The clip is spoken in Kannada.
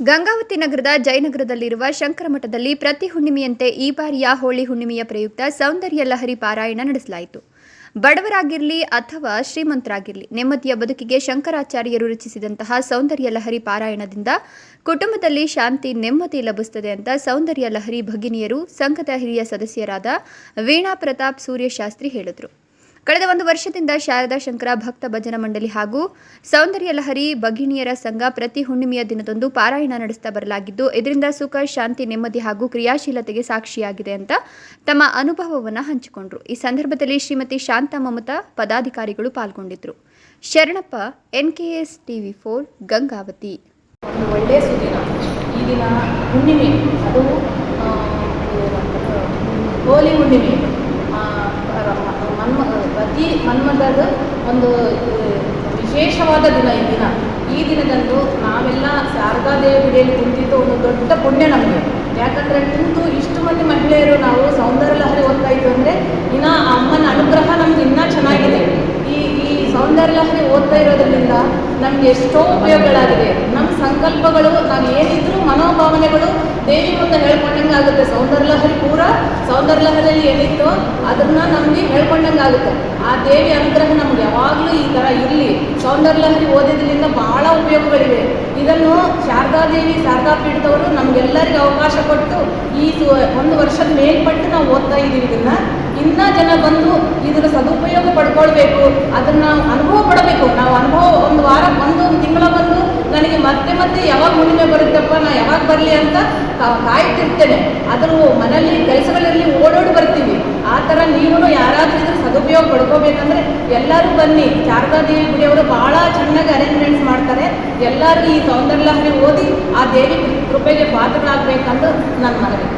ಗಂಗಾವತಿ ನಗರದ ಜಯನಗರದಲ್ಲಿರುವ ಶಂಕರ ಮಠದಲ್ಲಿ ಪ್ರತಿ ಹುಣ್ಣಿಮೆಯಂತೆ ಈ ಬಾರಿಯ ಹೋಳಿ ಹುಣ್ಣಿಮೆಯ ಪ್ರಯುಕ್ತ ಸೌಂದರ್ಯ ಲಹರಿ ಪಾರಾಯಣ ನಡೆಸಲಾಯಿತು. ಬಡವರಾಗಿರಲಿ ಅಥವಾ ಶ್ರೀಮಂತರಾಗಿರಲಿ, ನೆಮ್ಮದಿಯ ಬದುಕಿಗೆ ಶಂಕರಾಚಾರ್ಯರು ರಚಿಸಿದಂತಹ ಸೌಂದರ್ಯ ಲಹರಿ ಪಾರಾಯಣದಿಂದ ಕುಟುಂಬದಲ್ಲಿ ಶಾಂತಿ, ನೆಮ್ಮದಿ ಲಭಿಸುತ್ತದೆ ಅಂತ ಸೌಂದರ್ಯ ಲಹರಿ ಭಗಿನಿಯರು, ಸಂಘದ ಹಿರಿಯ ಸದಸ್ಯರಾದ ವೀಣಾ ಪ್ರತಾಪ್ ಸೂರ್ಯಶಾಸ್ತ್ರಿ ಹೇಳಿದರು. ಕಳೆದ ಒಂದು ವರ್ಷದಿಂದ ಶಾರದಾ ಶಂಕರ ಭಕ್ತ ಭಜನಾ ಮಂಡಳಿ ಹಾಗೂ ಸೌಂದರ್ಯ ಲಹರಿ ಭಗಿಣಿಯರ ಸಂಘ ಪ್ರತಿ ಹುಣ್ಣಿಮೆಯ ದಿನದಂದು ಪಾರಾಯಣ ನಡೆಸ್ತಾ ಬರಲಾಗಿದ್ದು, ಇದರಿಂದ ಸುಖ, ಶಾಂತಿ, ನೆಮ್ಮದಿ ಹಾಗೂ ಕ್ರಿಯಾಶೀಲತೆಗೆ ಸಾಕ್ಷಿಯಾಗಿದೆ ಅಂತ ತಮ್ಮ ಅನುಭವವನ್ನು ಹಂಚಿಕೊಂಡರು. ಈ ಸಂದರ್ಭದಲ್ಲಿ ಶ್ರೀಮತಿ ಶಾಂತಾ ಮಮತಾ ಪದಾಧಿಕಾರಿಗಳು ಪಾಲ್ಗೊಂಡಿದ್ದರು Sharanappa, NKS TV four, Gangavati. ಒಳ್ಳೆಯ ಸುದಿನ ಈ ಹುಣ್ಣಿಮೆ, ಅದು ಹೋಲಿ ಹುಣ್ಣಿಮೆ ಆ, ರ- ಮನ್ಮ ಪ್ರತಿ ಮನ್ಮಥದ ಒಂದು ವಿಶೇಷವಾದ ದಿನ ಈ ದಿನ. ಈ ದಿನದಂದು ನಾವೆಲ್ಲ ಶಾರದಾದೇವಿ ಬಿಡಿಯಲ್ಲಿ ಕುಂತಿದ್ದು ಒಂದು ದೊಡ್ಡ ಪುಣ್ಯ ನಮಗೆ. ಯಾಕಂದರೆ ಕುಂತು ಇಷ್ಟು ಮಂದಿ ಮಹಿಳೆಯರು ನಾವು ಸೌಂದರ್ಯ ಲಹರಿ ಓದ್ತಾ ಅಂದ್ರೆ ಅಂದರೆ ಇನ್ನ ಅಮ್ಮನ ಅನುಗ್ರಹ ನಮ್ಗೆ ಇನ್ನೂ ಚೆನ್ನಾಗಿದೆ. ಈ ಈ ಸೌಂದರ್ಯ ಲಹರಿ ಓದ್ತಾ ಇರೋದ್ರಿಂದ ನಮ್ಗೆ ಎಷ್ಟೋ ಉಪಯೋಗಗಳಾಗಿದೆ. ನಮ್ಮ ಸಂಕಲ್ಪಗಳು, ನಾವು ಏನಿದ್ರು ಮನೋಭಾವನೆಗಳು ದೇವಿ ಮುಂದೆ ಹೇಳ್ಕೊಂಡಂಗೆ ಆಗುತ್ತೆ ಸೌಂದರ್ಯ ಲಹರಿ ಪೂರ ಸೌಂದರ್ಯ ಲಹರಿಯಲ್ಲಿ ಏನಿತ್ತು ಅದನ್ನ ನಮಗೆ ಹೇಳ್ಕೊಂಡಂಗೆ ಆಗುತ್ತೆ. ಆ ದೇವಿ ಅನುಗ್ರಹ ನಮ್ಗೆ ಯಾವಾಗಲೂ ಈ ಥರ ಇರಲಿ. ಸೌಂದರ್ಯಲಹರಿ ಓದಿದ್ರಿಂದ ಬಹಳ ಉಪಯೋಗಗಳಿವೆ. ಇದನ್ನು ಶಾರದಾದೇವಿ ಶಾರದಾ ಪೀಠದವರು ನಮಗೆಲ್ಲರಿಗೂ ಅವಕಾಶ ಕೊಟ್ಟು ಈ ಒಂದು ವರ್ಷದ ಮೇಲ್ಪಟ್ಟು ನಾವು ಓದ್ತಾ ಇದ್ದೀವಿ ಇದನ್ನ. ಇನ್ನ ಜನ ಬಂದು ಇದರ ಸದುಪಯೋಗ ಪಡ್ಕೊಳ್ಬೇಕು. ಅದನ್ನ ಅನುಭವ ಪಡಬೇಕು. ನಾವು ಅನುಭವ ಒಂದು ವಾರ ಒಂದು ಮತ್ತೆ ಮತ್ತೆ ಯಾವಾಗ ಹುಣ್ಣಿಮೆ ಬರುತ್ತಪ್ಪ, ನಾ ಯಾವಾಗ ಬರಲಿ ಅಂತ ಕಾಯ್ತಿರ್ತೇನೆ. ಆದರೂ ಮನೆಯಲ್ಲಿ, ಕೆಲಸಗಳಲ್ಲಿ ಓಡೋಡಿ ಬರ್ತೀವಿ. ಆ ಥರ ನೀವು ಯಾರಾದರೂ ಇದ್ರ ಸದುಪಯೋಗ ಪಡ್ಕೋಬೇಕಂದ್ರೆ ಎಲ್ಲರೂ ಬನ್ನಿ. ಶಾರದಾದೇವಿ ಗುಡಿಯವರು ಬಹಳ ಚೆನ್ನಾಗಿ ಅರೇಂಜ್ಮೆಂಟ್ಸ್ ಮಾಡ್ತಾರೆ. ಎಲ್ಲರೂ ಈ ಸೌಂದರ್ಯ ಲಹರಿ ಓದಿ ಆ ದೇವಿ ಕೃಪೆಗೆ ಪಾತ್ರರಾಗಬೇಕಂದು ನನ್ನ ಮನವಿ.